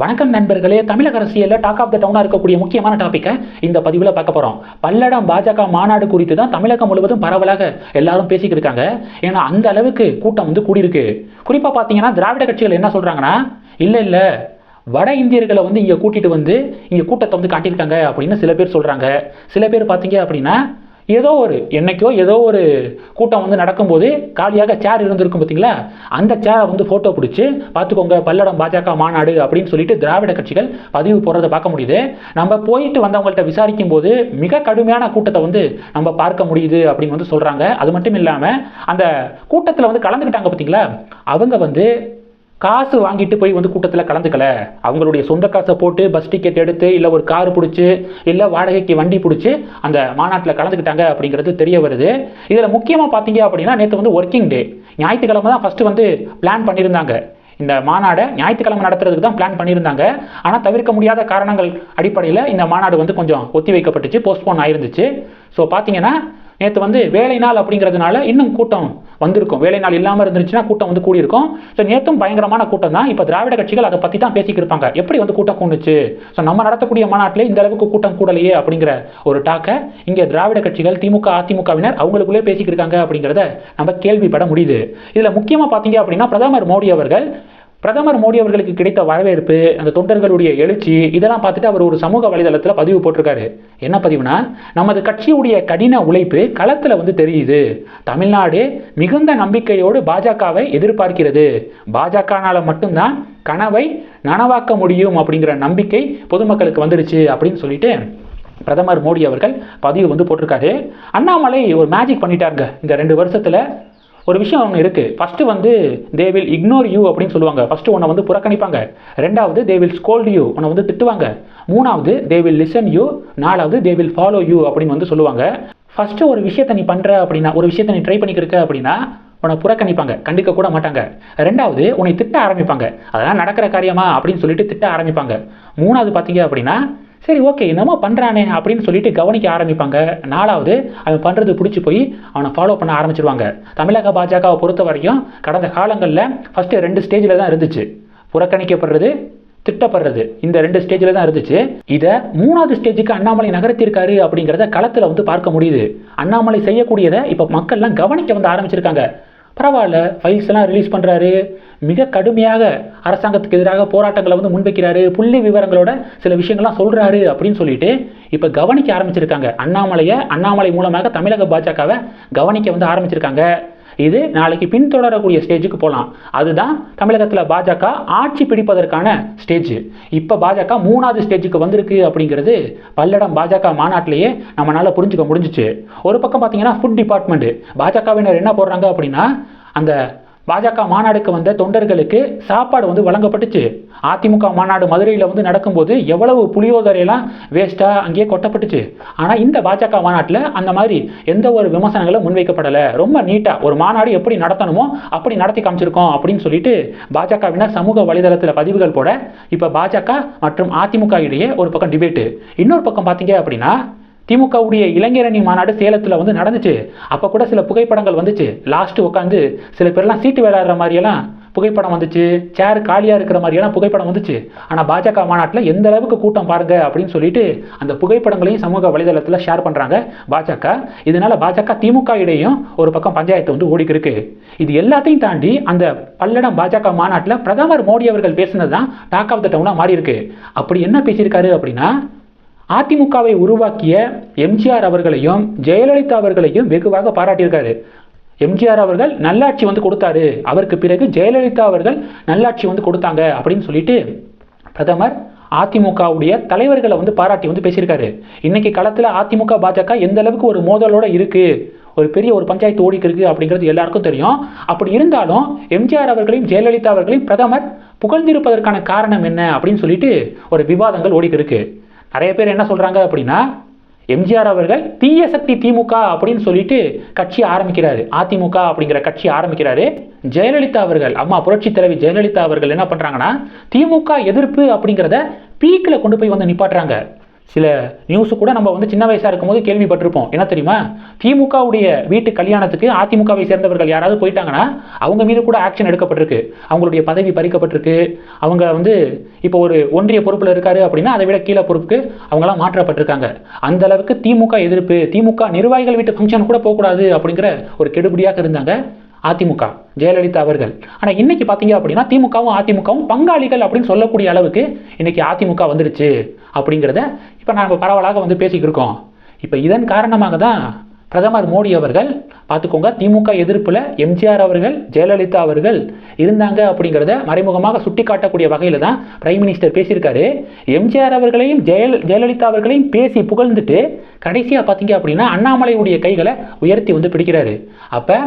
வணக்கம் நண்பர்களே தமிழக அரசியலில் டாக் ஆஃப் த டவுனாக இருக்கக்கூடிய முக்கியமான டாப்பிக்கை இந்த பதிவில் பார்க்க போகிறோம் பல்லடம் பாஜக மாநாடு குறித்து தான் தமிழகம் முழுவதும் பரவலாக எல்லாரும் பேசிக்கிட்டு இருக்காங்க. ஏன்னா அந்த அளவுக்கு கூட்டம் வந்து கூடியிருக்கு. குறிப்பாக பார்த்தீங்கன்னா திராவிட கட்சிகள் என்ன சொல்கிறாங்கன்னா இல்லை இல்லை வட இந்தியர்களை வந்து இங்கே கூட்டிகிட்டு வந்து இங்கே கூட்டத்தை வந்து காட்டியிருக்காங்க அப்படின்னு சில பேர் சொல்கிறாங்க சில பேர் பார்த்தீங்க அப்படின்னா ஏதோ ஒரு என்னைக்கோ ஏதோ ஒரு கூட்டம் வந்து நடக்கும்போது காலியாக சேர் இருந்திருக்கும் பார்த்தீங்களா? அந்த சேரை வந்து ஃபோட்டோ பிடிச்சி பார்த்துக்கோங்க பல்லடம் பாஜக மாநாடு அப்படின்னு சொல்லிட்டு திராவிட கட்சிகள் பதிவு போடுறதை பார்க்க முடியுது. நம்ம போயிட்டு வந்தவங்கள்ட்ட விசாரிக்கும் போது மிக கடுமையான கூட்டத்தை வந்து நம்ம பார்க்க முடியுது அப்படின்னு வந்து சொல்கிறாங்க அது மட்டும் இல்லாமல் அந்த கூட்டத்தில் வந்து கலந்துக்கிட்டாங்க பார்த்தீங்களா? அவங்க வந்து காசு வாங்கிட்டு போய் வந்து கூட்டத்தில் கலந்துக்கல. அவங்களுடைய சொந்த காசை போட்டு பஸ் டிக்கெட் எடுத்து இல்லை ஒரு கார் பிடிச்சி இல்லை வாடகைக்கு வண்டி பிடிச்சி அந்த மாநாட்டில் கலந்துக்கிட்டாங்க அப்படிங்கிறது தெரிய வருது. இதில் முக்கியமாக பார்த்தீங்க அப்படின்னா நேற்று வந்து ஒர்க்கிங் டே ஞாயிற்றுக்கிழமை தான் ஃபஸ்ட்டு வந்து பிளான் பண்ணியிருந்தாங்க. இந்த மாநாடை ஞாயிற்றுக்கிழமை நடத்துறதுக்கு தான் பிளான் பண்ணியிருந்தாங்க. ஆனால் தவிர்க்க முடியாத காரணங்கள் அடிப்படையில் இந்த மாநாடு வந்து கொஞ்சம் ஒத்தி வைக்கப்பட்டுச்சு போஸ்ட்போன் ஆயிருந்துச்சு. ஸோ பார்த்தீங்கன்னா நேற்று வந்து வேலை நாள் அப்படிங்கிறதுனால இன்னும் கூட்டம் வந்திருக்கும். வேலை நாள் இல்லாமல் இருந்துச்சுன்னா கூட்டம் வந்து கூடியிருக்கும். ஸோ நேற்றும் பயங்கரமான கூட்டம் தான். இப்போ திராவிட கட்சிகள் அதை பற்றி தான் பேசிக்கிட்டு எப்படி வந்து கூட்டம் கூண்டுச்சு ஸோ நம்ம நடத்தக்கூடிய மாநாட்டில் இந்த அளவுக்கு கூட்டம் கூடலையே அப்படிங்கிற ஒரு டாக்கை இங்கே திராவிட கட்சிகள் திமுக அதிமுகவினர் அவங்களுக்குள்ளே பேசிக்கிருக்காங்க அப்படிங்கிறத நம்ம கேள்விப்பட முடியுது. இதில் முக்கியமாக பார்த்தீங்க அப்படின்னா பிரதமர் மோடி அவர்கள் பிரதமர் மோடி அவர்களுக்கு கிடைத்த வரவேற்பு அந்த தொண்டர்களுடைய எழுச்சி இதெல்லாம் பார்த்துட்டு அவர் ஒரு சமூக வலைதளத்தில் பதிவு போட்டிருக்காரு. என்ன பதிவுனா நமது கட்சியுடைய கடின உழைப்பு களத்தில் வந்து தெரியுது. தமிழ்நாடு மிகுந்த நம்பிக்கையோடு பாஜகவை எதிர்பார்க்கிறது. பாஜகனால மட்டும்தான் கனவை நனவாக்க முடியும் அப்படிங்கிற நம்பிக்கை பொதுமக்களுக்கு வந்துருச்சு அப்படின்னு சொல்லிட்டு பிரதமர் மோடி அவர்கள் பதிவு வந்து போட்டிருக்காரு. அண்ணாமலை ஒரு மேஜிக் பண்ணிட்டாருங்க. இந்த ரெண்டு வருஷத்தில் ஒரு விஷயம் ஒன்று இருக்குது ஃபஸ்ட்டு வந்து தே வில் இக்னோர் யூ அப்படின்னு சொல்லுவாங்க. ஃபஸ்ட்டு உன்னை வந்து புறக்கணிப்பாங்க. ரெண்டாவது தே வில் ஸ்கோல்டு யூ உன்னை வந்து திட்டுவாங்க. மூணாவது தே வில் லிசன் யூ நாலாவது தே வில் ஃபாலோ யூ அப்படின்னு வந்து சொல்லுவாங்க. ஃபஸ்ட்டு ஒரு விஷயத்தை நீ பண்ணுற அப்படின்னா ஒரு விஷயத்தை நீ ட்ரை பண்ணிக்கிருக்க அப்படின்னா உன்னை புறக்கணிப்பாங்க. கண்டிக்க கூட மாட்டாங்க. ரெண்டாவது உன்னை திட்ட ஆரம்பிப்பாங்க. அதெல்லாம் நடக்கிற காரியமா அப்படின்னு சொல்லிட்டு திட்ட ஆரம்பிப்பாங்க. மூணாவது பார்த்தீங்க அப்படின்னா சரி ஓகே என்னமோ பண்ணுறானே அப்படின்னு சொல்லிட்டு கவனிக்க ஆரம்பிப்பாங்க. நாலாவது அவன் பண்ணுறது பிடிச்சி போய் அவனை ஃபாலோ பண்ண ஆரம்பிச்சிருவாங்க. தமிழக பாஜகவை பொறுத்த வரைக்கும் கடந்த காலங்களில் ஃபஸ்ட்டு ரெண்டு ஸ்டேஜில் தான் இருந்துச்சு. புறக்கணிக்கப்படுறது திட்டப்படுறது இந்த ரெண்டு ஸ்டேஜில் தான் இருந்துச்சு. இதை மூணாவது ஸ்டேஜுக்கு அண்ணாமலை நகர்த்திருக்காரு அப்படிங்கிறத களத்தில் வந்து பார்க்க முடியுது. அண்ணாமலை செய்யக்கூடியதை இப்போ மக்கள்லாம் கவனிக்க வந்து ஆரம்பிச்சிருக்காங்க. பரவாயில்ல ஃபைல்ஸ் எல்லாம் ரிலீஸ் பண்ணுறாரு மிக கடுமையாக அரசாங்கத்துக்கு எதிராக போராட்டங்களை வந்து முன்வைக்கிறாரு. புள்ளி விவரங்களோட சில விஷயங்கள்லாம் சொல்கிறாரு அப்படின்னு சொல்லிட்டு இப்போ கவனிக்க ஆரம்பிச்சிருக்காங்க. அண்ணாமலையை அண்ணாமலை மூலமாக தமிழக பாஜகவை கவனிக்க வந்து ஆரம்பிச்சிருக்காங்க. இது நாளைக்கு பின்தொடரக்கூடிய ஸ்டேஜுக்கு போகலாம் அதுதான் தமிழகத்தில் பாஜக ஆட்சி பிடிப்பதற்கான ஸ்டேஜ் இப்போ பாஜக மூணாவது ஸ்டேஜுக்கு வந்திருக்கு அப்படிங்கிறது பல்லடம் பாஜக மாநாட்டிலேயே நம்மளால் புரிஞ்சுக்க முடிஞ்சிச்சு. ஒரு பக்கம் பார்த்தீங்கன்னா ஃபுட் டிபார்ட்மெண்ட் பாஜகவினர் என்ன போடுறாங்க அப்படின்னா அந்த பாஜக மாநாடுக்கு வந்த தொண்டர்களுக்கு சாப்பாடு வந்து வழங்கப்பட்டுச்சு. அதிமுக மாநாடு மதுரையில் வந்து நடக்கும்போது எவ்வளவு புளியோதரையெல்லாம் வேஸ்ட்டாக அங்கேயே கொட்டப்பட்டுச்சு. ஆனால் இந்த பாஜக மாநாட்டில் அந்த மாதிரி எந்த ஒரு விமர்சனங்களும் முன்வைக்கப்படலை. ரொம்ப நீட்டாக ஒரு மாநாடு எப்படி நடத்தணுமோ அப்படி நடத்தி காமிச்சிருக்கோம் அப்படின்னு சொல்லிட்டு பாஜகவினர் சமூக வலைதளத்தில் பதிவுகள் போட இப்போ பாஜக மற்றும் அதிமுக இடையே ஒரு பக்கம் டிபேட்டு இன்னொரு பக்கம் பார்த்தீங்க அப்படின்னா திமுகவுடைய இளைஞரணி மாநாடு சேலத்தில் வந்து நடந்துச்சு. அப்போ கூட சில புகைப்படங்கள் வந்துச்சு. லாஸ்ட்டு உட்காந்து சில பேர்லாம் சீட்டு விளையாடுற மாதிரியெல்லாம் புகைப்படம் வந்துச்சு. சேர் காலியாக இருக்கிற மாதிரியெல்லாம் புகைப்படம் வந்துச்சு. ஆனால் பாஜக மாநாட்டில் எந்த அளவுக்கு கூட்டம் பாருங்க அப்படின்னு சொல்லிட்டு அந்த புகைப்படங்களையும் சமூக வலைதளத்தில் ஷேர் பண்ணுறாங்க பாஜக. இதனால பாஜக திமுக இடையும் ஒரு பக்கம் பஞ்சாயத்து வந்து ஓடிக்கு இருக்கு இது எல்லாத்தையும் தாண்டி அந்த பல்லடம் பாஜக மாநாட்டில் பிரதமர் மோடி அவர்கள் பேசினது தான் டாக் ஆஃப் த டவுனாக மாறி இருக்கு அப்படி என்ன பேசியிருக்காரு அப்படின்னா அதிமுகவை உருவாக்கிய எம்ஜிஆர் அவர்களையும் ஜெயலலிதா அவர்களையும் வெகுவாக பாராட்டியிருக்காரு. எம்ஜிஆர் அவர்கள் நல்லாட்சி வந்து கொடுத்தாரு. அவருக்கு பிறகு ஜெயலலிதா அவர்கள் நல்லாட்சி வந்து கொடுத்தாங்க அப்படின்னு சொல்லிட்டு பிரதமர் அதிமுகவுடைய தலைவர்களை வந்து பாராட்டி வந்து பேசியிருக்காரு. இன்னைக்கு களத்தில் அதிமுக பாஜக எந்த அளவுக்கு ஒரு மோதலோட இருக்கு? ஒரு பெரிய ஒரு பஞ்சாயத்து ஓடிக்கு இருக்கு அப்படிங்கிறது எல்லாருக்கும் தெரியும். அப்படி இருந்தாலும் எம்ஜிஆர் அவர்களையும் ஜெயலலிதா அவர்களையும் பிரதமர் புகழ்ந்திருப்பதற்கான காரணம் என்ன அப்படின்னு சொல்லிட்டு ஒரு விவாதங்கள் ஓடிக்கு இருக்குது நிறைய பேர் என்ன சொல்கிறாங்க அப்படின்னா எம்ஜிஆர் அவர்கள் தீய சக்தி திமுக அப்படின்னு சொல்லிட்டு கட்சி ஆரம்பிக்கிறாரு. அதிமுக அப்படிங்கிற கட்சி ஆரம்பிக்கிறாரு. ஜெயலலிதா அவர்கள் அம்மா புரட்சி தலைவி ஜெயலலிதா அவர்கள் என்ன பண்ணுறாங்கன்னா திமுக எதிர்ப்பு அப்படிங்கிறத பீக்கில் கொண்டு போய் வந்து நிப்பாட்டுறாங்க. சில நியூஸு கூட நம்ம வந்து சின்ன வயசாக இருக்கும்போது கேள்விப்பட்டிருப்போம். என்ன தெரியுமா? திமுகவுடைய வீட்டு கல்யாணத்துக்கு அதிமுகவை சேர்ந்தவர்கள் யாராவது போயிட்டாங்கன்னா அவங்க மீது கூட ஆக்ஷன் எடுக்கப்பட்டிருக்கு. அவங்களுடைய பதவி பறிக்கப்பட்டிருக்கு. அவங்க வந்து இப்போ ஒரு ஒன்றிய பொறுப்பில் இருக்காரு அப்படின்னா அதை விட கீழே பொறுப்புக்கு அவங்களாம் மாற்றப்பட்டிருக்காங்க. அந்த அளவுக்கு திமுக எதிர்ப்பு திமுக நிர்வாகிகள் வீட்டு ஃபங்க்ஷன் கூட போகக்கூடாது அப்படிங்கிற ஒரு கெடுபிடியாக இருந்தாங்க. அதிமுக ஜெயலலிதா அவர்கள். ஆனால் இன்னைக்கு பார்த்தீங்க அப்படின்னா திமுகவும் அதிமுகவும் பங்காளிகள் அப்படின்னு சொல்லக்கூடிய அளவுக்கு இன்னைக்கு அதிமுக வந்துருச்சு அப்படிங்கிறத இப்போ நாங்கள் பரவலாக வந்து பேசிக்கிட்டு இருக்கோம். இப்போ இதன் காரணமாக தான் பிரதமர் மோடி அவர்கள் பார்த்துக்கோங்க திமுக எதிர்ப்பில் எம்ஜிஆர் அவர்கள் ஜெயலலிதா அவர்கள் இருந்தாங்க அப்படிங்கிறத மறைமுகமாக சுட்டி காட்டக்கூடிய வகையில் தான் பிரைம் மினிஸ்டர் பேசியிருக்காரு. எம்ஜிஆர் அவர்களையும் ஜெயல் ஜெயலலிதா அவர்களையும் பேசி புகழ்ந்துட்டு கடைசியாக பார்த்தீங்க அப்படின்னா அண்ணாமலையுடைய கைகளை உயர்த்தி வந்து பிடிக்கிறாரு. அப்போ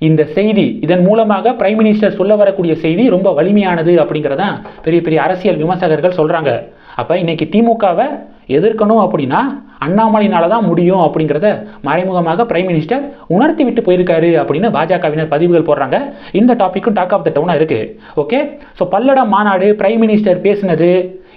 இந்த செய்தி இதன் மூலமாக பிரைம் மினிஸ்டர் சொல்ல வரக்கூடிய செய்தி ரொம்ப வலிமையானது அப்படிங்கிறதான் பெரிய பெரிய அரசியல் விமர்சகர்கள் சொல்கிறாங்க அப்போ இன்னைக்கு திமுகவை எதிர்க்கணும் அப்படின்னா அண்ணாமலையினால தான் முடியும் அப்படிங்கிறத மறைமுகமாக பிரைம் மினிஸ்டர் உணர்த்தி விட்டு போயிருக்காரு அப்படின்னு பாஜகவினர் பதிவுகள் போடுறாங்க. இந்த டாப்பிக்கும் டாக் ஆஃப் த டவுனாக இருக்குது ஓகே ஸோ பல்லடம் மாநாடு பிரைம் மினிஸ்டர் பேசினது